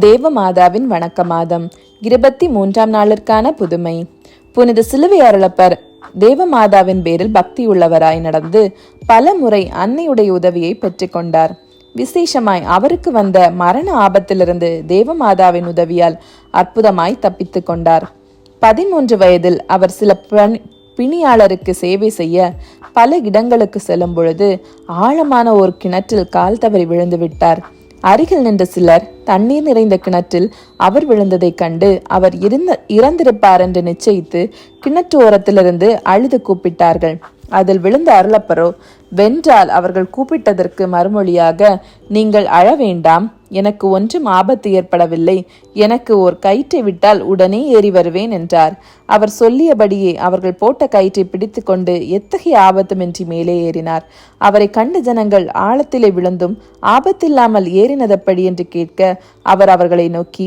தேவமாதாவின் வணக்க மாதம் இருபத்தி மூன்றாம் நாளிற்கான புதுமை. புனித சிலுவை அருளப்பர். தேவமாதாவின் பேரில் பக்தியுள்ளவராய் நடந்து பல முறை அன்னையுடைய உதவியை பெற்றுக்கொண்டார். விசேஷமாய் அவருக்கு வந்த மரண ஆபத்திலிருந்து தேவமாதாவின் உதவியால் அற்புதமாய் தப்பித்துக் கொண்டார். பதிமூன்று வயதில் அவர் சில பணி- பிணியாளருக்கு சேவை செய்ய பல இடங்களுக்கு செல்லும் பொழுது ஆழமான ஒரு கிணற்றில் கால் தவறி விழுந்து விட்டார். அருகில் நின்ற சிலர் தண்ணீர் நிறைந்த கிணற்றில் அவர் விழுந்ததைக் கண்டு அவர் இருந்த இறந்திருப்பார் என்று நிச்சயித்து கிணற்று ஓரத்திலிருந்து அழுது கூப்பிட்டார்கள். அதில் விழுந்த அருளப்பரோ வென்றால் அவர்கள் கூப்பிட்டதற்கு மறுமொழியாக நீங்கள் அழ வேண்டாம் எனக்கு ஒன்றும் ஆபத்து ஏற்படவில்லை. எனக்கு ஓர் கயிற்றை விட்டால் உடனே ஏறி வருவேன் என்றார். அவர் சொல்லியபடியே அவர்கள் போட்ட கயிற்றை பிடித்துக்கொண்டு எத்தகைய ஆபத்துமின்றி மேலே ஏறினார். அவரை கண்ட ஜனங்கள் ஆழத்திலே விழுந்தும் ஆபத்தில்லாமல் ஏறினதப்படி என்று கேட்க அவர் அவர்களை நோக்கி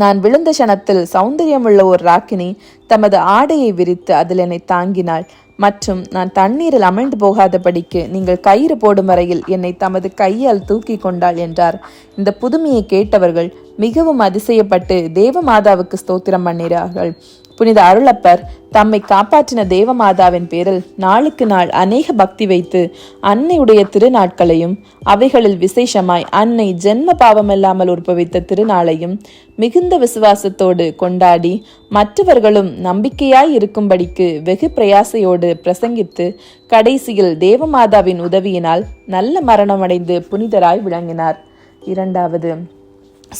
நான் விழுந்த க்ஷணத்தில் சௌந்தரியமுள்ள ஒரு ராக்கினி தமது ஆடையை விரித்து அதில் என்னை தாங்கினாள். மற்றும் நான் தண்ணீரில் அமிழ்ந்து போகாதபடிக்கு நீங்கள் கயிறு போடும் வரையில் என்னை தமது கையால் தூக்கி கொண்டாள் என்றார். இந்த புதுமையை கேட்டவர்கள் மிகவும் அதிசயப்பட்டு தேவமாதாவுக்கு ஸ்தோத்திரம் பண்ணினார்கள். புனித அருளப்பர் தம்மை காப்பாற்றின தேவமாதாவின் பேரில் நாளுக்கு நாள் அநேக பக்தி வைத்து அன்னையுடைய திருநாட்களையும் அவைகளில் விசேஷமாய் அன்னை ஜென்ம பாவமில்லாமல் உற்பவித்த திருநாளையும் மிகுந்த விசுவாசத்தோடு கொண்டாடி மற்றவர்களும் நம்பிக்கையாய் இருக்கும்படிக்கு வெகு பிரயாசையோடு பிரசங்கித்து கடைசியில் தேவமாதாவின் உதவியினால் நல்ல மரணமடைந்து புனிதராய் விளங்கினார். இரண்டாவது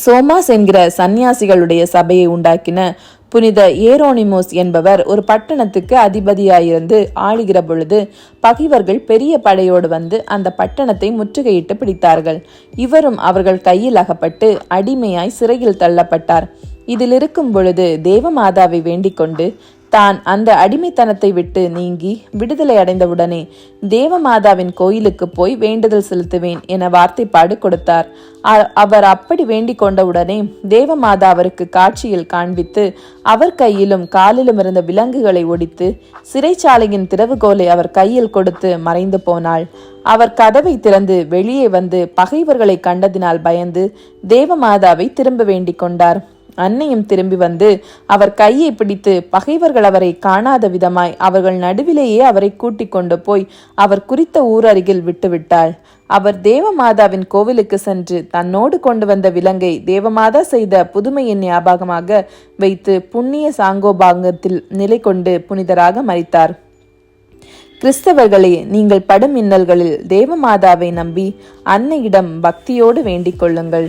சோமாஸ் என்கிற சந்நியாசிகளுடைய சபையை உண்டாக்கின புனித ஏரோனிமோஸ் என்பவர் ஒரு பட்டணத்துக்கு அதிபதியாயிருந்து ஆளுகிற பொழுது பகைவர்கள் பெரிய படையோடு வந்து அந்த பட்டணத்தை முற்றுகையிட்டு பிடித்தார்கள். இவரும் அவர்கள் கையில் அகப்பட்டு அடிமையாய் சிறையில் தள்ளப்பட்டார். இதில் இருக்கும் பொழுது தேவமாதாவை வேண்டிக் கொண்டு தான் அந்த அடிமைத்தனத்தை விட்டு நீங்கி விடுதலை அடைந்தவுடனே தேவமாதாவின் கோயிலுக்கு போய் வேண்டுதல் செலுத்துவேன் என வார்த்தைப்பாடு கொடுத்தார். அ- அவர் அப்படி வேண்டிக் கொண்டவுடனே தேவமாதா அவருக்கு காட்சியில் காண்பித்து அவர் கையிலும் காலிலும் இருந்த விலங்குகளை ஒடித்து சிறைச்சாலையின் திறவுகோலை அவர் கையில் கொடுத்து மறைந்து போனாள். அவர் கதவை திறந்து வெளியே வந்து பகைவர்களை கண்டதினால் பயந்து தேவமாதாவை திரும்ப வேண்டிக் கொண்டார். அன்னையும் திரும்பி வந்து அவர் கையை பிடித்து பகைவர்கள் அவரை காணாத விதமாய் அவர்கள் நடுவிலேயே அவரை கூட்டிக் கொண்டு போய் அவர் குறித்த ஊர் அருகில் விட்டுவிட்டாள் அவர் தேவமாதாவின் கோவிலுக்கு சென்று தன்னோடு கொண்டு வந்த விலங்கை தேவமாதா செய்த புதுமையின் ஞாபகமாக வைத்து புண்ணிய சாங்கோபாங்கத்தில் நிலை கொண்டு புனிதராக மறித்தார் கிறிஸ்தவர்களே நீங்கள் படும் இன்னல்களில் தேவமாதாவை நம்பி அன்னையிடம் பக்தியோடு வேண்டிக் கொள்ளுங்கள்.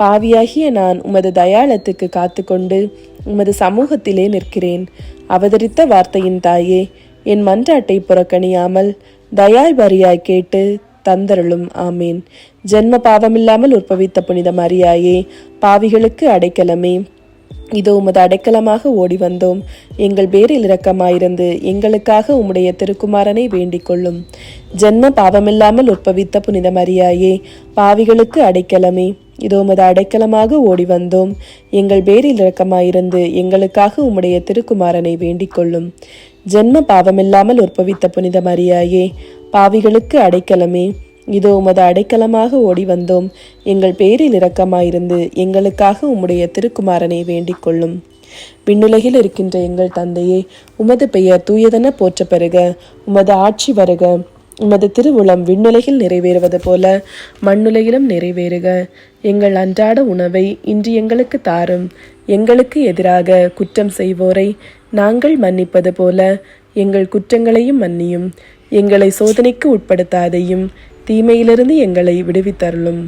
பாவியாகிய நான் உமது தயாளத்துக்கு காத்துக்கொண்டு உமது சமூகத்திலே நிற்கிறேன். அவதரித்த வார்த்தையின் தாயே என் மன்றாட்டை புறக்கணியாமல் தயாய் வரியாய் கேட்டு தந்தருளும். ஆமேன். ஜென்ம பாவமில்லாமல் உற்பவித்த புனித மரியாயே பாவிகளுக்கு அடைக்கலமே. இதோ உமது அடைக்கலமாக ஓடி வந்தோம் எங்கள் பேரில் இரக்கமாயிருந்து எங்களுக்காக உம்முடைய திருக்குமாரனை வேண்டிக் கொள்ளும். ஜென்ம பாவமில்லாமல் உற்பவித்த புனித மரியாயே பாவிகளுக்கு அடைக்கலமே. இதோ உமது அடைக்கலமாக ஓடி வந்தோம் எங்கள் பேரில் இரக்கமாயிருந்து எங்களுக்காக உம்முடைய திருக்குமாரனை வேண்டிக் கொள்ளும் ஜென்ம பாவமில்லாமல் உற்பவித்த புனித மரியாயே பாவிகளுக்கு அடைக்கலமே. இதோ உமது அடைக்கலமாக ஓடி வந்தோம் எங்கள் பேரில் இரக்கமாயிருந்து எங்களுக்காக உம்முடைய திருக்குமாரனை வேண்டிக் கொள்ளும் விண்ணுலகில் இருக்கின்ற எங்கள் தந்தையே உமது பெயர் தூயதென போற்ற பெறுக உமது ஆட்சி வருக. உமது திருவுளம் விண்ணுலகில் நிறைவேறுவது போல மண்ணுலகிலும் நிறைவேறுக. எங்கள் அன்றாட உணவை இன்று எங்களுக்கு தாரும். எங்களுக்கு எதிராக குற்றம் செய்வோரை நாங்கள் மன்னிப்பது போல எங்கள் குற்றங்களையும் மன்னியும். எங்களை சோதனைக்கு உட்படுத்தாதையும் தீமையிலிருந்து எங்களை விடுவித்தருளும்.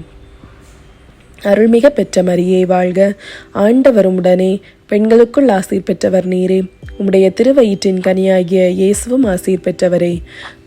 அருள்மிக பெற்ற மரியே வாழ்க. ஆண்டவரும் உடனே பெண்களுக்குள் ஆசீர் பெற்றவர் நீரே. உம்முடைய திருவயிற்றின் கனியாகிய இயேசுவும் ஆசீர் பெற்றவரே